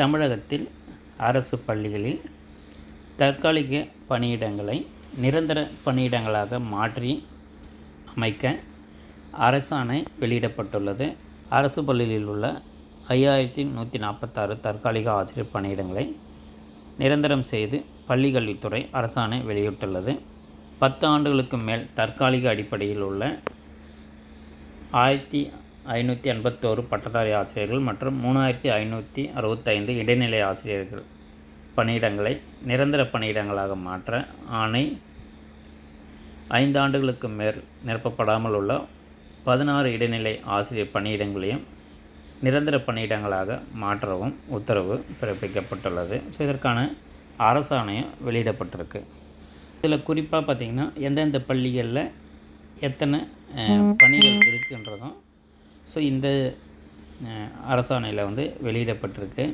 தமிழகத்தில் அரசு பள்ளிகளில் தற்காலிக பணியிடங்களை நிரந்தர பணியிடங்களாக மாற்றி அமைக்க அரசாணை வெளியிடப்பட்டுள்ளது. அரசு பள்ளியில் உள்ள ஐயாயிரத்தி நூற்றி நாற்பத்தாறு தற்காலிக ஆசிரியர் பணியிடங்களை நிரந்தரம் செய்து பள்ளிக்கல்வித்துறை அரசாணை வெளியிட்டுள்ளது. பத்து ஆண்டுகளுக்கு மேல் தற்காலிக அடிப்படையில் உள்ள ஆயிரத்தி ஐநூற்றி எண்பத்தோரு பட்டதாரி ஆசிரியர்கள் மற்றும் மூணாயிரத்தி ஐநூற்றி அறுபத்தைந்து இடைநிலை ஆசிரியர்கள் பணியிடங்களை நிரந்தர பணியிடங்களாக மாற்ற ஆணை ஐந்து ஆண்டுகளுக்கு மேல் நிரப்பப்படாமல் உள்ள பதினாறு இடைநிலை ஆசிரியர் பணியிடங்களையும் நிரந்தர பணியிடங்களாக மாற்றவும் உத்தரவு பிறப்பிக்கப்பட்டுள்ளது. ஸோ இதற்கான அரசாணையம் வெளியிடப்பட்டிருக்கு. இதில் குறிப்பாக பார்த்திங்கன்னா எந்தெந்த பள்ளிகளில் எத்தனை பணிகள் இருக்குன்றதும் ஸோ இந்த அரசாணையில் வந்து வெளியிடப்பட்டிருக்கு.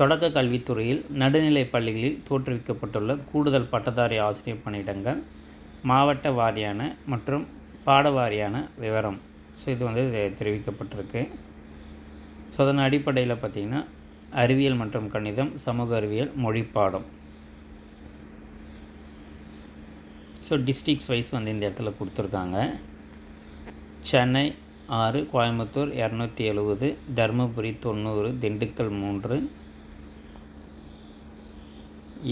தொடக்க கல்வித்துறையில் நடுநிலை பள்ளிகளில் தோற்றுவிக்கப்பட்டுள்ள கூடுதல் பட்டதாரி ஆசிரியர் பணியிடங்கள் மாவட்ட வாரியான மற்றும் பாட வாரியான விவரம். ஸோ இது வந்து தெரிவிக்கப்பட்டிருக்கு. ஸோ அதன் அடிப்படையில் பார்த்திங்கன்னா அறிவியல் மற்றும் கணிதம் சமூக அறிவியல் மொழி பாடம். ஸோ டிஸ்ட்ரிக்ஸ் வைஸ் வந்து இந்த இடத்துல கொடுத்துருக்காங்க. சென்னை ஆறு கோயம்புத்தூர் இரநூத்தி எழுபது தருமபுரி தொண்ணூறு திண்டுக்கல் மூன்று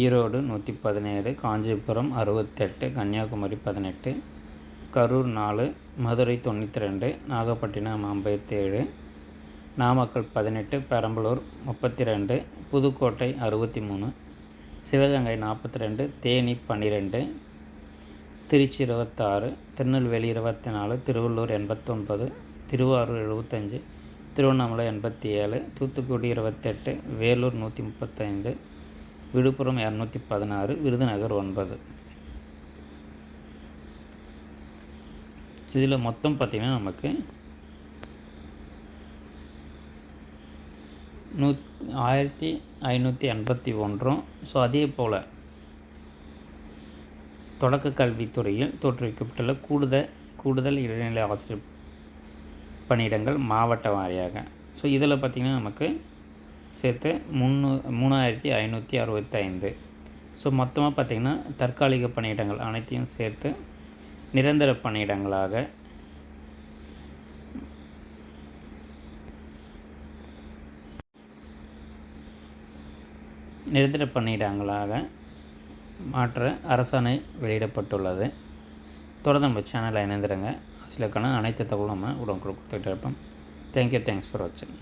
ஈரோடு நூற்றி பதினேழு காஞ்சிபுரம் அறுபத்தெட்டு கன்னியாகுமரி பதினெட்டு கரூர் நாலு மதுரை தொண்ணூற்றி ரெண்டு நாகப்பட்டினம் ஐம்பத்தேழு நாமக்கல் பதினெட்டு பெரம்பலூர் முப்பத்தி ரெண்டு புதுக்கோட்டை அறுபத்தி மூணு சிவகங்கை நாற்பத்தி ரெண்டு தேனி பன்னிரெண்டு திருச்சி இருபத்தாறு திருநெல்வேலி இருபத்தி நாலு திருவள்ளூர் எண்பத்தொன்பது திருவாரூர் எழுபத்தஞ்சு திருவண்ணாமலை எண்பத்தி ஏழு தூத்துக்குடி இருபத்தெட்டு வேலூர் நூற்றி முப்பத்தைந்து விழுப்புரம் இரநூத்தி பதினாறு விருதுநகர் ஒன்பது. இதில் மொத்தம் பார்த்திங்கன்னா நமக்கு நூ ஆயிரத்தி ஐநூற்றி எண்பத்தி ஒன்றும். ஸோ அதே போல் தொடக்க கல்வித்துறையில் தோற்றுவிக்கப்பட்டுள்ள கூடுதல் கூடுதல் இடைநிலை ஆசிரியர் பணியிடங்கள் மாவட்ட வாரியாக. ஸோ இதில் பார்த்திங்கன்னா நமக்கு சேர்த்து முன்னூ மூணாயிரத்தி ஐநூற்றி அறுபத்தைந்து. ஸோ மொத்தமாக பார்த்திங்கன்னா தற்காலிக பணியிடங்கள் அனைத்தையும் சேர்த்து நிரந்தர பணியிடங்களாக நிரந்தர பணியிடங்களாக மாற்ற அரசாணை வெளியிடப்பட்டுள்ளது. தொடர்ந்து நம்ம சேனலில் இணைந்துருங்க. சிலக்கான அனைத்து தகவலும் நம்ம உடனுக்குடன் கொடுத்துக்கிட்டே இருப்போம். தேங்க்யூ தேங்க்ஸ் ஃபார் வாட்சிங்